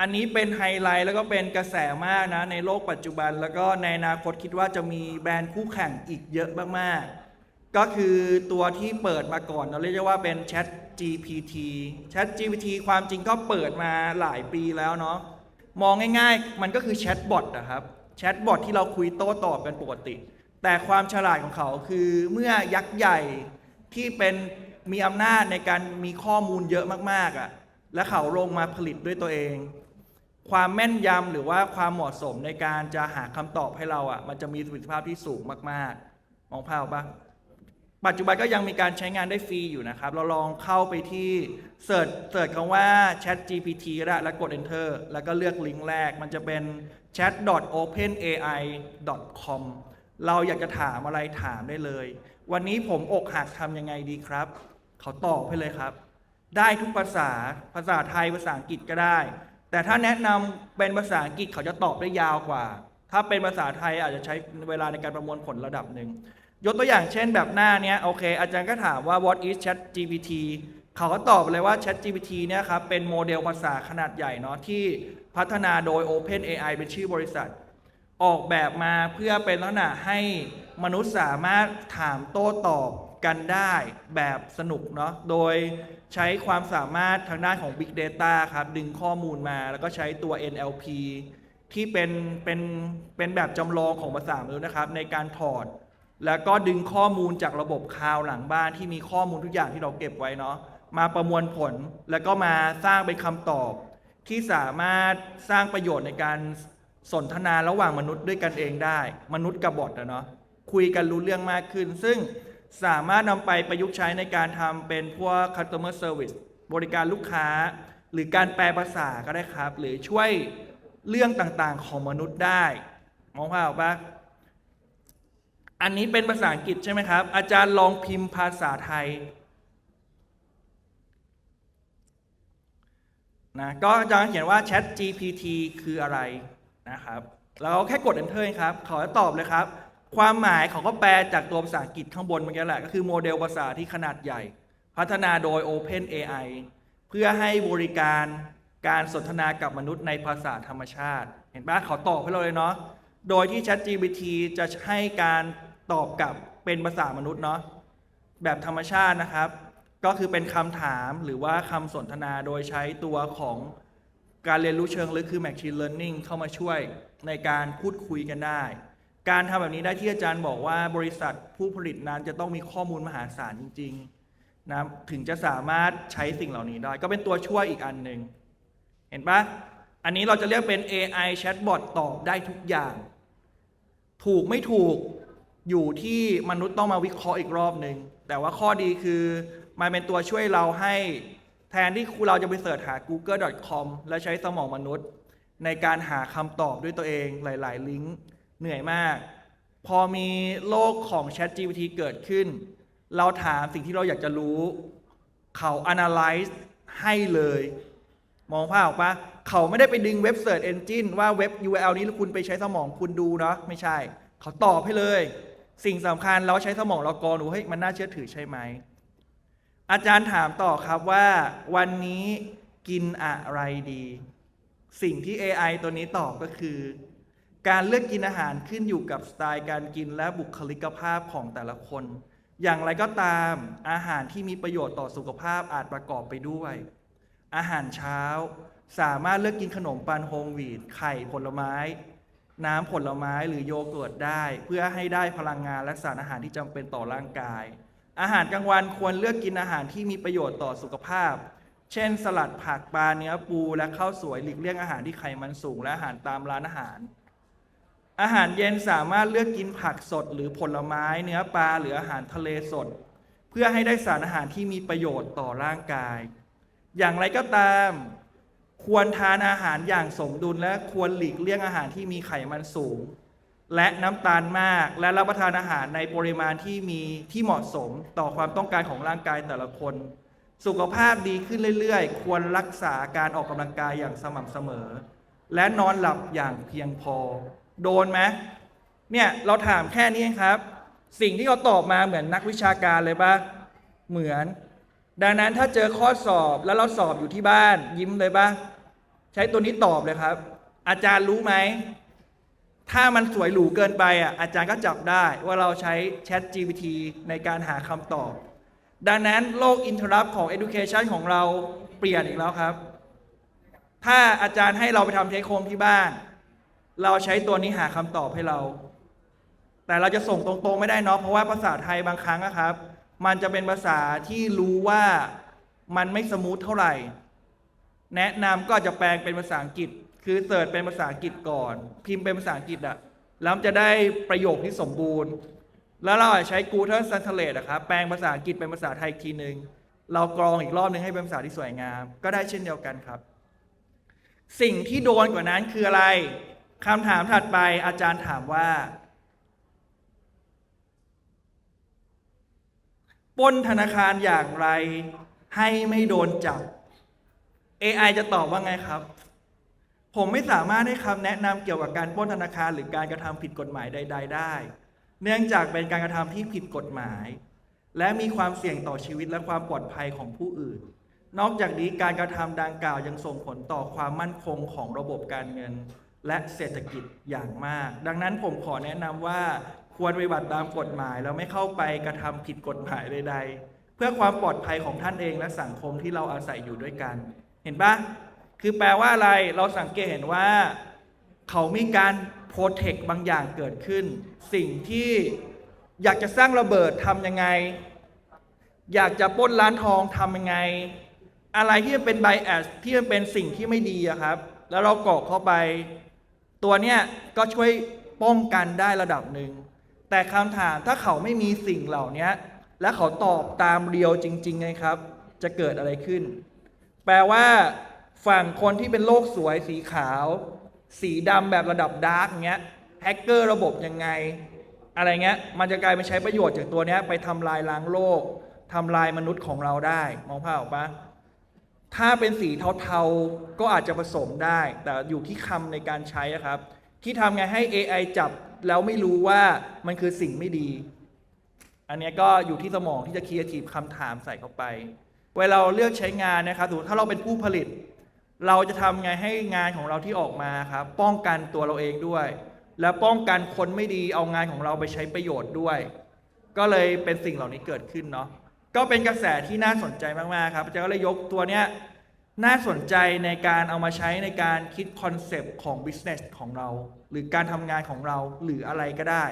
อันนี้เป็นไฮไลท์แล้วก็เป็นกระแสมากนะในโลกปัจจุบัน แล้วก็ในอนาคตคิดว่าจะมีแบรนด์คู่แข่งอีกเยอะมากๆ ก็คือตัวที่เปิดมาก่อนเราเรียกว่าเป็น Chat GPT Chat GPT ความจริงก็เปิดมาหลายปีแล้วเนาะมองง่ายๆ มันก็คือแชทบอทนะครับแชทบอทที่เราคุยโต้ตอบกันปกติ แต่ความฉลาดของเขาคือเมื่อยักษ์ใหญ่ที่เป็นมีอำนาจในการมีข้อมูลเยอะมากๆอะ่ะและเขาลงมาผลิตด้วยตัวเอง ความแม่นยำหรือว่าความเหมาะสมในการจะหาคำตอบให้เราอะ่ะ มันจะมีประสิทธิภาพที่สูงมากๆ มองภาพปะปัจจุบันก็ยังมีการใช้งานได้ฟรีอยู่นะครับ เราลองเข้าไปที่เสิร์ชเสิร์ชคำว่า Chat GPT ก็ได้แล้วกด Enter แล้วก็เลือกลิงก์แรก มันจะเป็น chat.openai.com เราอยากจะถามอะไรถามได้เลย วันนี้ผมอกหักทำยังไงดีครับ เขาตอบให้เลยครับ ได้ทุกภาษาภาษาไทยภาษาอังกฤษก็ได้ แต่ถ้าแนะนำเป็นภาษาอังกฤษเขาจะตอบได้ยาวกว่า ถ้าเป็นภาษาไทยอาจจะใช้เวลาในการประมวลผลระดับหนึ่ง ยกตัวอย่างเช่นแบบหน้าเนี้ยโอเค อาจารย์ก็ถามว่า what is Chat GPT เขาก็ตอบเลยว่า Chat GPT เนี่ยครับเป็นโมเดลภาษาขนาดใหญ่เนาะที่พัฒนาโดย Open AI เป็นชื่อบริษัท ออกแบบมาเพื่อเป็นลักษณะให้มนุษย์สามารถถามโต้ตอบ กันได้แบบสนุกเนาะ โดยใช้ความสามารถทางด้านของ Big Data ครับ ดึงข้อมูลมาแล้วก็ใช้ตัว NLP ที่เป็นเป็นเป็นแบบจำลองของภาษามนุษย์นะครับ ในการถอด แล้วก็ดึงข้อมูลจากระบบคลาวหลังบ้านที่มีข้อมูลทุกอย่างที่เราเก็บไว้เนาะมาประมวลผลแล้วก็มาสร้างเป็นคำตอบ ที่สามารถสร้างประโยชน์ในการสนทนาระหว่างมนุษย์ด้วยกันเองได้ มนุษย์กับบอทอะเนาะคุยกันรู้เรื่องมากขึ้น ซึ่ง สามารถนำไปประยุกต์ใช้ในการทำเป็นพวก customer service บริการลูกค้า หรือการแปลภาษาก็ได้ครับ หรือช่วยเรื่องต่างๆของมนุษย์ได้ มองภาพออกปะอันนี้เป็นภาษาอังกฤษใช่ไหมครับ อาจารย์ลองพิมพ์ภาษาไทยนะก็อาจารย์เขียนว่า Chat GPT คืออะไรนะครับ แล้วแค่กด Enter ครับเขาจะตอบเลยครับ ความหมายเขาก็แปลจากตัวภาษาอังกฤษข้างบนเมื่อกี้แหละ ก็คือโมเดลภาษาที่ขนาดใหญ่ พัฒนาโดย Open AI เพื่อให้บริการการสนทนากับมนุษย์ในภาษาธรรมชาติ เห็นปะเขาตอบให้เราเลยเนาะโดยที่ ChatGPT จะให้การตอบกลับเป็นภาษามนุษย์เนาะแบบธรรมชาตินะครับ ก็คือเป็นคำถามหรือว่าคำสนทนาโดยใช้ตัวของการเรียนรู้เชิงลึกคือ Machine Learning เข้ามาช่วยในการพูดคุยกันได้ การทำแบบนี้ได้ที่อาจารย์บอกว่าบริษัทผู้ผลิตนั้นจะต้องมีข้อมูลมหาศาลจริงๆนะถึงจะสามารถใช้สิ่งเหล่านี้ได้ ก็เป็นตัวช่วยอีกอันหนึ่งเห็นปะอันนี้เราจะเรียกเป็น AI chatbot ตอบได้ทุกอย่าง ถูกไม่ถูกอยู่ที่มนุษย์ต้องมาวิเคราะห์อีกรอบหนึ่งแต่ว่าข้อดีคือมันเป็นตัวช่วยเราให้แทนที่เราจะไปเสิร์ชหา google.com และใช้สมองมนุษย์ ในการหาคำตอบด้วยตัวเองหลาย ๆ ลิงก์ เหนื่อยมาก พอมีโลกของ Chat GPT เกิดขึ้น เราถามสิ่งที่เราอยากจะรู้ เขา analyze ให้เลย มองภาพออกปะเขาไม่ได้ไปดึงเว็บเสิร์ชเอนจินว่าเว็บ URL นี้คุณไปใช้สมองคุณดูเนาะไม่ใช่ เขาตอบให้เลย สิ่งสำคัญเราใช้สมองเรากรดูเฮ้ยมันน่าเชื่อถือใช่ไหมอาจารย์ถามต่อครับว่าวันนี้กินอะไรดี สิ่งที่ AI ตัวนี้ตอบก็คือ การเลือกกินอาหารขึ้นอยู่กับสไตล์การกินและบุคลิกภาพของแต่ละคน อย่างไรก็ตามอาหารที่มีประโยชน์ต่อสุขภาพอาจประกอบไปด้วย อาหารเช้า สามารถเลือกกินขนมปังโฮมวีดไข่ผลไม้ น้ำผลไม้หรือโยเกิร์ตได้ เพื่อให้ได้พลังงานและสารอาหารที่จำเป็นต่อร่างกาย อาหารกลางวันควรเลือกกินอาหารที่มีประโยชน์ต่อสุขภาพเช่น สลัดผักปลาเนื้อปูและข้าวสวยหลีกเลี่ยงอาหารที่ไขมันสูงและอาหารตามร้านอาหาร อาหารเย็นสามารถเลือกกินผักสดหรือผลไม้เนื้อปลาหรืออาหารทะเลสด เพื่อให้ได้สารอาหารที่มีประโยชน์ต่อร่างกาย อย่างไรก็ตาม ควรทานอาหารอย่างสมดุลและควรหลีกเลี่ยงอาหารที่มีไขมันสูง และน้ำตาลมากและรับประทานอาหารในปริมาณที่มีที่เหมาะสมต่อความต้องการของร่างกายแต่ละคน สุขภาพดีขึ้นเรื่อยๆ ควรรักษาการออกกำลังกายอย่างสม่ำเสมอ และนอนหลับอย่างเพียงพอ โดนไหมเนี่ยเราถามแค่นี้ครับ สิ่งที่เขาตอบมาเหมือนนักวิชาการเลยปะเหมือน ดังนั้นถ้าเจอข้อสอบแล้วเราสอบอยู่ที่บ้าน ยิ้มเลยปะใช้ตัวนี้ตอบเลยครับ อาจารย์รู้ไหมถ้ามันสวยหรูเกินไปอะอาจารย์ก็จับได้ว่าเราใช้ Chat GPT ในการหาคำตอบ ดังนั้นโลกอินเทอร์รับของ Education ของเราเปลี่ยนอีกแล้วครับ ถ้าอาจารย์ให้เราไปทำเทคโฮมที่บ้าน เราใช้ตัวนี้หาคำตอบให้เรา แต่เราจะส่งตรงๆไม่ได้เนาะเพราะว่าภาษาไทยบางครั้งนะครับ มันจะเป็นภาษาที่รู้ว่ามันไม่สมูทเท่าไหร่ แนะนำก็จะแปลงเป็นภาษาอังกฤษ คือเสิร์ชเป็นภาษาอังกฤษก่อน พิมพ์เป็นภาษาอังกฤษอะแล้วจะได้ประโยคที่สมบูรณ์ แล้วเราอาจจะใช้ Google Translate อะครับแปลงภาษาอังกฤษเป็นภาษาไทยอีกทีหนึ่งเรากรองอีกรอบหนึงให้เป็นภาษาที่สวยงาม ก็ได้เช่นเดียวกันครับ สิ่งที่โดนกว่านั้นคืออะไร คำถามถัดไปอาจารย์ถามว่าปล้นธนาคารอย่างไร ให้ไม่โดนจับ AI จะตอบว่าไงครับ ผมไม่สามารถให้คำแนะนำเกี่ยวกับการปล้นธนาคารหรือการกระทำผิดกฎหมายใด ๆ ได้ เนื่องจากเป็นการกระทำที่ผิดกฎหมาย และมีความเสี่ยงต่อชีวิตและความปลอดภัยของผู้อื่น นอกจากนี้การกระทำดังกล่าวยังส่งผลต่อความมั่นคงของระบบการเงิน และเศรษฐกิจอย่างมาก ดังนั้นผมขอแนะนำว่าควรปฏิบัติตามกฎหมายแล้วไม่เข้าไปกระทำผิดกฎหมายใดๆ เพื่อความปลอดภัยของท่านเองและสังคมที่เราอาศัยอยู่ด้วยกัน เห็นปะคือแปลว่าอะไรเราสังเกตเห็นว่า เขามีการโปรเทคบางอย่างเกิดขึ้น สิ่งที่อยากจะสร้างระเบิดทำยังไง อยากจะป้นร้านทองทำยังไง อะไรที่มันเป็นไบแอสที่มันเป็นสิ่งที่ไม่ดีอะครับ แล้วเรากรอกเข้าไป ตัวเนี้ยก็ช่วยป้องกันได้ระดับหนึ่ง แต่คำถามถ้าเขาไม่มีสิ่งเหล่านี้และเขาตอบตามเรียวจริงๆไงครับ จะเกิดอะไรขึ้น แปลว่า ฝั่งคนที่เป็นโลกสวยสีขาว สีดำแบบระดับดาร์กเงี้ยแฮกเกอร์ระบบยังไง อะไรเงี้ยมันจะกลายไปใช้ประโยชน์จากตัวเนี้ยไปทำลายล้างโลกทำลายมนุษย์ของเราได้ มองภาพออกปะ ถ้าเป็นสีเทาๆ ก็อาจจะผสมได้ แต่อยู่ที่คำในการใช้ครับ ที่ทำไงให้ AI จับแล้วไม่รู้ว่ามันคือสิ่งไม่ดี อันนี้ก็อยู่ที่สมองที่จะคี r e ทีฟคำถามใส่เข้าไป เวลาเราเลือกใช้งานนะครับสมมติถ้าเราเป็นผู้ผลิต เราจะทำไงให้งานของเราที่ออกมาครับ ป้องกันตัวเราเองด้วย และป้องกันคนไม่ดีเอางานของเราไปใช้ประโยชน์ด้วย ก็เลยเป็นสิ่งเหล่านี้เกิดขึ้นเนาะ ก็เป็นกระแสที่น่าสนใจมาก ๆ ครับอาจารย์ก็เลยยกตัวเนี้ยน่าสนใจในการเอามาใช้ในการคิดคอนเซปต์ของ business ของเรา หรือการทำงานของเราหรืออะไรก็ได้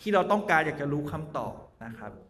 ที่เราต้องการอยากจะรู้คำตอบนะครับ